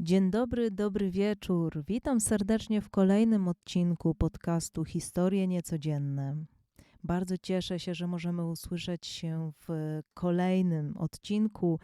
Dzień dobry, dobry wieczór. Witam serdecznie w kolejnym odcinku podcastu Historie Niecodzienne. Bardzo cieszę się, że możemy usłyszeć się w kolejnym odcinku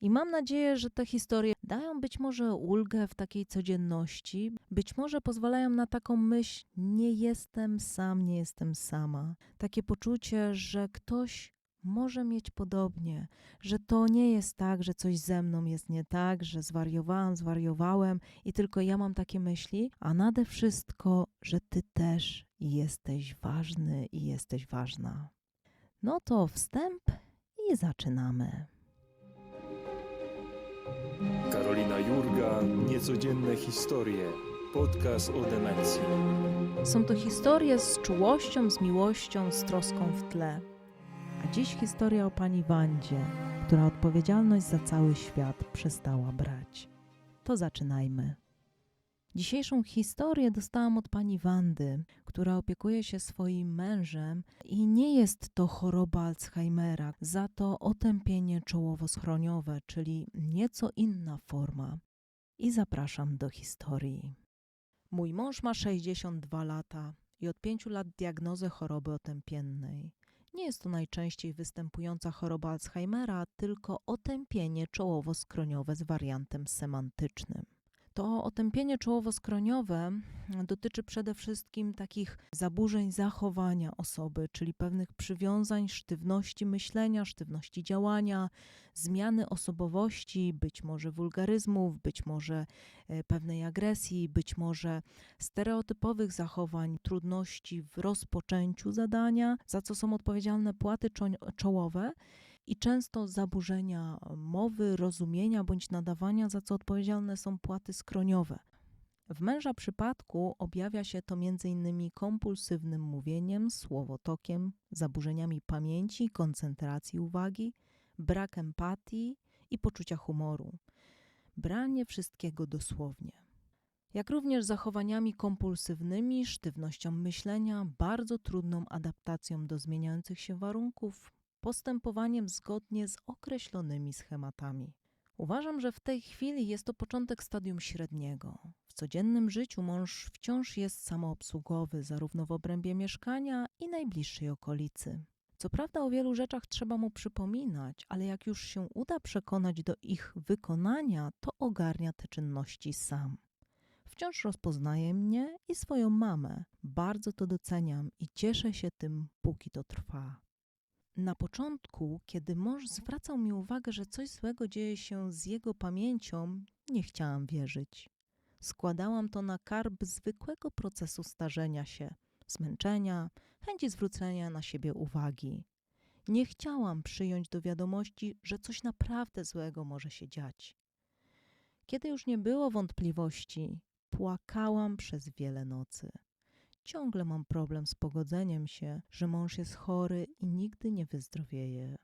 i mam nadzieję, że te historie dają być może ulgę w takiej codzienności, być może pozwalają na taką myśl: nie jestem sam, nie jestem sama. Takie poczucie, że ktoś może mieć podobnie, że to nie jest tak, że coś ze mną jest nie tak, że zwariowałam, zwariowałem i tylko ja mam takie myśli, a nade wszystko, że ty też jesteś ważny i jesteś ważna. No to wstęp i zaczynamy. Karolina Jurga, Niecodzienne historie. Podcast o demencji. Są to historie z czułością, z miłością, z troską w tle. A dziś historia o pani Wandzie, która odpowiedzialność za cały świat przestała brać. To zaczynajmy. Dzisiejszą historię dostałam od pani Wandy, która opiekuje się swoim mężem i nie jest to choroba Alzheimera, za to otępienie czołowo-schroniowe, czyli nieco inna forma. I zapraszam do historii. Mój mąż ma 62 lata i od 5 lat diagnozę choroby otępiennej. Nie jest to najczęściej występująca choroba Alzheimera, tylko otępienie czołowo-skroniowe z wariantem semantycznym. To otępienie czołowo-skroniowe dotyczy przede wszystkim takich zaburzeń zachowania osoby, czyli pewnych przywiązań, sztywności myślenia, sztywności działania, zmiany osobowości, być może wulgaryzmów, być może e, pewnej agresji, być może stereotypowych zachowań, trudności w rozpoczęciu zadania, za co są odpowiedzialne płaty czołowe i często zaburzenia mowy, rozumienia bądź nadawania, za co odpowiedzialne są płaty skroniowe. W męża przypadku objawia się to m.in. kompulsywnym mówieniem, słowotokiem, zaburzeniami pamięci, koncentracji uwagi, brak empatii i poczucia humoru. Branie wszystkiego dosłownie. Jak również zachowaniami kompulsywnymi, sztywnością myślenia, bardzo trudną adaptacją do zmieniających się warunków, postępowaniem zgodnie z określonymi schematami. Uważam, że w tej chwili jest to początek stadium średniego. W codziennym życiu mąż wciąż jest samoobsługowy, zarówno w obrębie mieszkania i najbliższej okolicy. Co prawda o wielu rzeczach trzeba mu przypominać, ale jak już się uda przekonać do ich wykonania, to ogarnia te czynności sam. Wciąż rozpoznaje mnie i swoją mamę. Bardzo to doceniam i cieszę się tym, póki to trwa. Na początku, kiedy mąż zwracał mi uwagę, że coś złego dzieje się z jego pamięcią, nie chciałam wierzyć. Składałam to na karb zwykłego procesu starzenia się, zmęczenia, chęci zwrócenia na siebie uwagi. Nie chciałam przyjąć do wiadomości, że coś naprawdę złego może się dziać. Kiedy już nie było wątpliwości, płakałam przez wiele nocy. Ciągle mam problem z pogodzeniem się, że mąż jest chory i nigdy nie wyzdrowieje.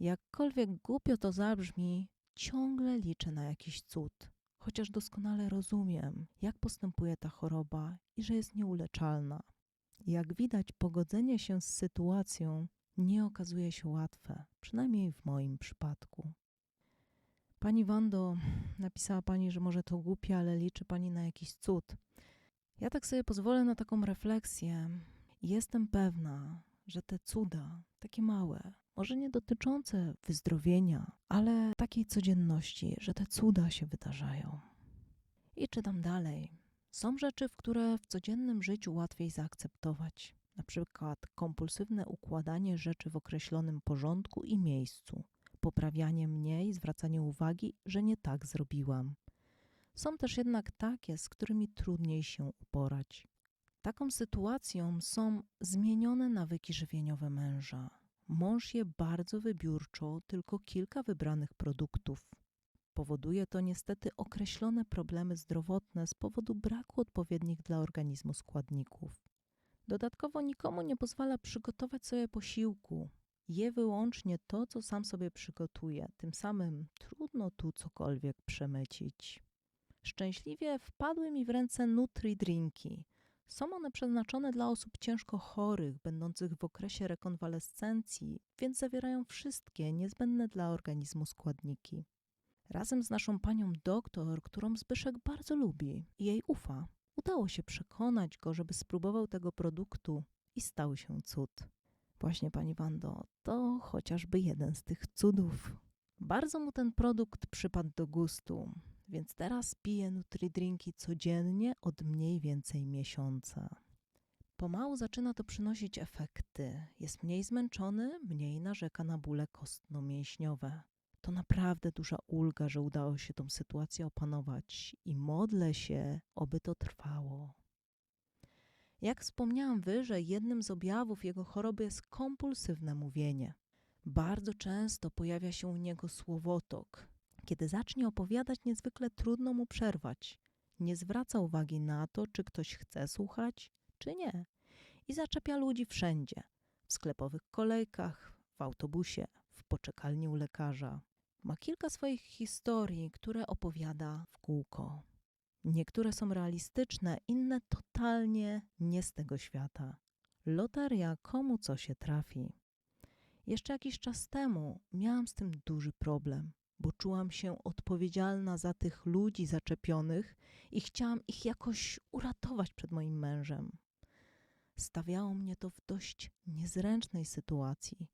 Jakkolwiek głupio to zabrzmi, ciągle liczę na jakiś cud, chociaż doskonale rozumiem, jak postępuje ta choroba i że jest nieuleczalna. Jak widać, pogodzenie się z sytuacją nie okazuje się łatwe, przynajmniej w moim przypadku. Pani Wando, napisała pani, że może to głupie, ale liczy pani na jakiś cud. Ja tak sobie pozwolę na taką refleksję. Jestem pewna, że te cuda, takie małe, może nie dotyczące wyzdrowienia, ale takiej codzienności, że te cuda się wydarzają. I czytam dalej. Są rzeczy, w które w codziennym życiu łatwiej zaakceptować, na przykład kompulsywne układanie rzeczy w określonym porządku i miejscu, poprawianie mnie i zwracanie uwagi, że nie tak zrobiłam. Są też jednak takie, z którymi trudniej się uporać. Taką sytuacją są zmienione nawyki żywieniowe męża. Mąż je bardzo wybiórczo, tylko kilka wybranych produktów. Powoduje to niestety określone problemy zdrowotne z powodu braku odpowiednich dla organizmu składników. Dodatkowo nikomu nie pozwala przygotować sobie posiłku. Je wyłącznie to, co sam sobie przygotuje. Tym samym trudno tu cokolwiek przemycić. Szczęśliwie wpadły mi w ręce Nutri Drinki. Są one przeznaczone dla osób ciężko chorych, będących w okresie rekonwalescencji, więc zawierają wszystkie niezbędne dla organizmu składniki. Razem z naszą panią doktor, którą Zbyszek bardzo lubi i jej ufa, udało się przekonać go, żeby spróbował tego produktu i stał się cud. Właśnie pani Wando, to chociażby jeden z tych cudów. Bardzo mu ten produkt przypadł do gustu, więc teraz pije Nutri-Drinki codziennie od mniej więcej miesiąca. Pomału zaczyna to przynosić efekty. Jest mniej zmęczony, mniej narzeka na bóle kostno-mięśniowe. To naprawdę duża ulga, że udało się tą sytuację opanować i modlę się, oby to trwało. Jak wspomniałam wyżej, jednym z objawów jego choroby jest kompulsywne mówienie. Bardzo często pojawia się u niego słowotok. Kiedy zacznie opowiadać, niezwykle trudno mu przerwać. Nie zwraca uwagi na to, czy ktoś chce słuchać, czy nie. I zaczepia ludzi wszędzie w sklepowych kolejkach, w autobusie, w poczekalni u lekarza. Ma kilka swoich historii, które opowiada w kółko. Niektóre są realistyczne, inne totalnie nie z tego świata. Loteria komu co się trafi. Jeszcze jakiś czas temu miałam z tym duży problem, bo czułam się odpowiedzialna za tych ludzi zaczepionych i chciałam ich jakoś uratować przed moim mężem. Stawiało mnie to w dość niezręcznej sytuacji,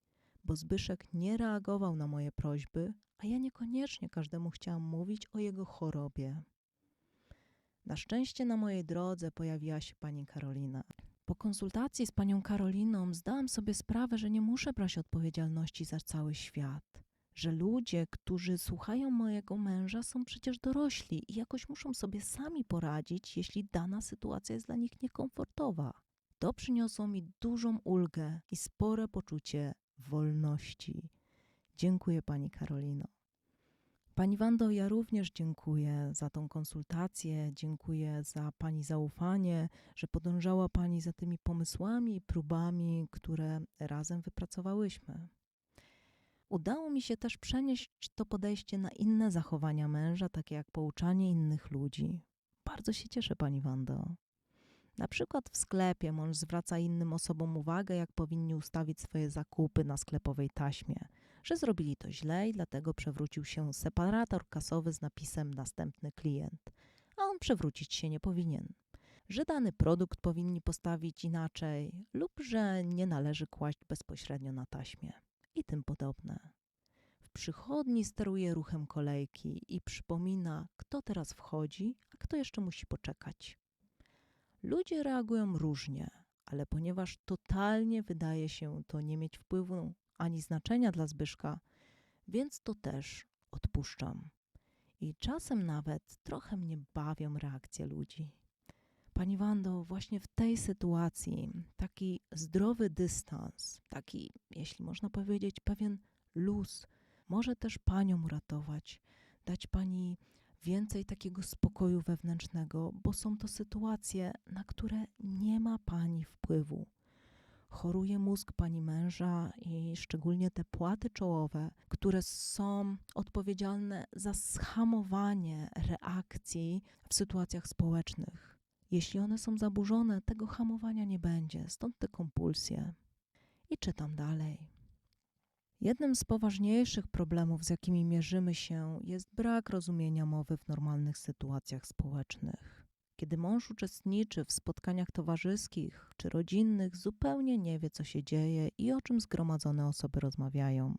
bo Zbyszek nie reagował na moje prośby, a ja niekoniecznie każdemu chciałam mówić o jego chorobie. Na szczęście na mojej drodze pojawiła się pani Karolina. Po konsultacji z panią Karoliną zdałam sobie sprawę, że nie muszę brać odpowiedzialności za cały świat. Że ludzie, którzy słuchają mojego męża, są przecież dorośli i jakoś muszą sobie sami poradzić, jeśli dana sytuacja jest dla nich niekomfortowa. To przyniosło mi dużą ulgę i spore poczucie wolności. Dziękuję pani Karolino. Pani Wando, ja również dziękuję za tą konsultację, dziękuję za Pani zaufanie, że podążała Pani za tymi pomysłami i próbami, które razem wypracowałyśmy. Udało mi się też przenieść to podejście na inne zachowania męża, takie jak pouczanie innych ludzi. Bardzo się cieszę, Pani Wando. Na przykład w sklepie mąż zwraca innym osobom uwagę, jak powinni ustawić swoje zakupy na sklepowej taśmie, że zrobili to źle i dlatego przewrócił się separator kasowy z napisem następny klient, a on przewrócić się nie powinien. Że dany produkt powinni postawić inaczej lub że nie należy kłaść bezpośrednio na taśmie i tym podobne. W przychodni steruje ruchem kolejki i przypomina, kto teraz wchodzi, a kto jeszcze musi poczekać. Ludzie reagują różnie, ale ponieważ totalnie wydaje się to nie mieć wpływu ani znaczenia dla Zbyszka, więc to też odpuszczam. I czasem nawet trochę mnie bawią reakcje ludzi. Pani Wando, właśnie w tej sytuacji taki zdrowy dystans, taki, jeśli można powiedzieć, pewien luz, może też panią uratować, dać pani więcej takiego spokoju wewnętrznego, bo są to sytuacje, na które nie ma pani wpływu. Choruje mózg pani męża i szczególnie te płaty czołowe, które są odpowiedzialne za schamowanie reakcji w sytuacjach społecznych. Jeśli one są zaburzone, tego hamowania nie będzie, stąd te kompulsje. I czytam dalej. Jednym z poważniejszych problemów, z jakimi mierzymy się, jest brak rozumienia mowy w normalnych sytuacjach społecznych. Kiedy mąż uczestniczy w spotkaniach towarzyskich czy rodzinnych, zupełnie nie wie, co się dzieje i o czym zgromadzone osoby rozmawiają.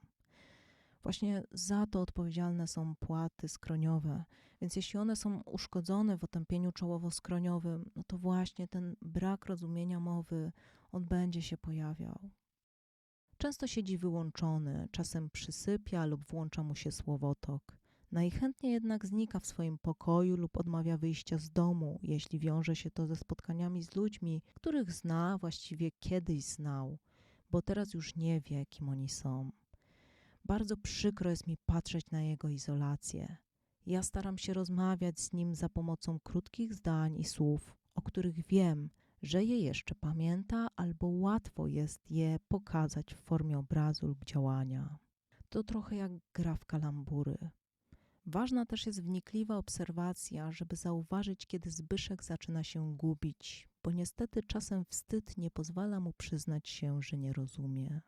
Właśnie za to odpowiedzialne są płaty skroniowe, więc jeśli one są uszkodzone w otępieniu czołowo-skroniowym, no to właśnie ten brak rozumienia mowy, on będzie się pojawiał. Często siedzi wyłączony, czasem przysypia lub włącza mu się słowotok. Najchętniej jednak znika w swoim pokoju lub odmawia wyjścia z domu, jeśli wiąże się to ze spotkaniami z ludźmi, których zna, właściwie kiedyś znał, bo teraz już nie wie, kim oni są. Bardzo przykro jest mi patrzeć na jego izolację. Ja staram się rozmawiać z nim za pomocą krótkich zdań i słów, o których wiem, że je jeszcze pamięta, albo łatwo jest je pokazać w formie obrazu lub działania. To trochę jak gra w kalambury. Ważna też jest wnikliwa obserwacja, żeby zauważyć, kiedy Zbyszek zaczyna się gubić, bo niestety czasem wstyd nie pozwala mu przyznać się, że nie rozumie.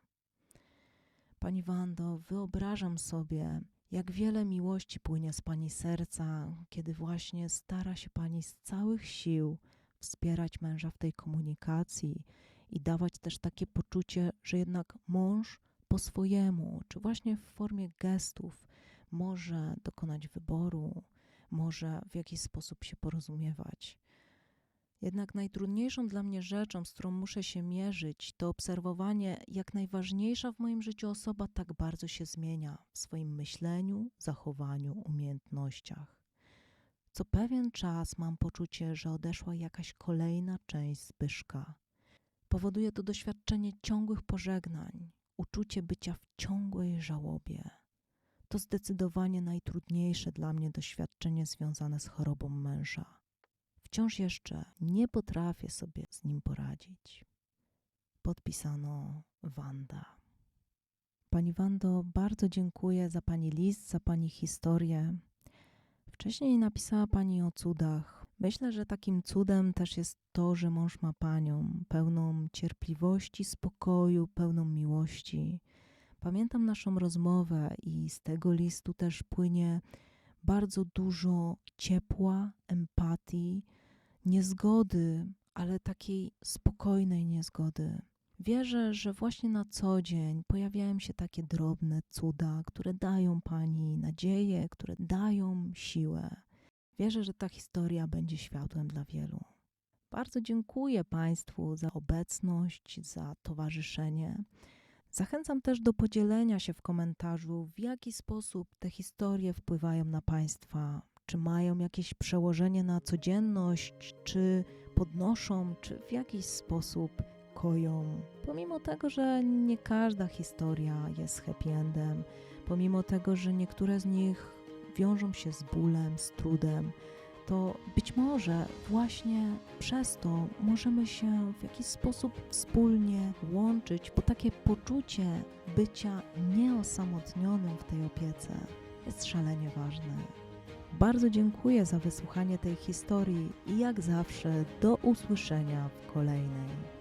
Pani Wando, wyobrażam sobie, Jak wiele miłości płynie z Pani serca, kiedy właśnie stara się Pani z całych sił wspierać męża w tej komunikacji i dawać też takie poczucie, że jednak mąż po swojemu, czy właśnie w formie gestów, może dokonać wyboru, może w jakiś sposób się porozumiewać. Jednak najtrudniejszą dla mnie rzeczą, z którą muszę się mierzyć, to obserwowanie, jak najważniejsza w moim życiu osoba tak bardzo się zmienia w swoim myśleniu, zachowaniu, umiejętnościach. Co pewien czas mam poczucie, że odeszła jakaś kolejna część Zbyszka. Powoduje to doświadczenie ciągłych pożegnań, uczucie bycia w ciągłej żałobie. To zdecydowanie najtrudniejsze dla mnie doświadczenie związane z chorobą męża. Wciąż jeszcze nie potrafię sobie z nim poradzić. Podpisano Wanda. Pani Wando, bardzo dziękuję za Pani list, za Pani historię. Wcześniej napisała Pani o cudach. Myślę, że takim cudem też jest to, że mąż ma Panią, pełną cierpliwości, spokoju, pełną miłości. Pamiętam naszą rozmowę i z tego listu też płynie bardzo dużo ciepła, empatii, niezgody, ale takiej spokojnej niezgody. Wierzę, że właśnie na co dzień pojawiają się takie drobne cuda, które dają Pani nadzieję, które dają siłę. Wierzę, że ta historia będzie światłem dla wielu. Bardzo dziękuję Państwu za obecność, za towarzyszenie. Zachęcam też do podzielenia się w komentarzu, w jaki sposób te historie wpływają na Państwa. Czy mają jakieś przełożenie na codzienność, czy podnoszą, czy w jakiś sposób koją. Pomimo tego, że nie każda historia jest happy endem, pomimo tego, że niektóre z nich wiążą się z bólem, z trudem, to być może właśnie przez to możemy się w jakiś sposób wspólnie łączyć, bo takie poczucie bycia nieosamotnionym w tej opiece jest szalenie ważne. Bardzo dziękuję za wysłuchanie tej historii i jak zawsze do usłyszenia w kolejnej.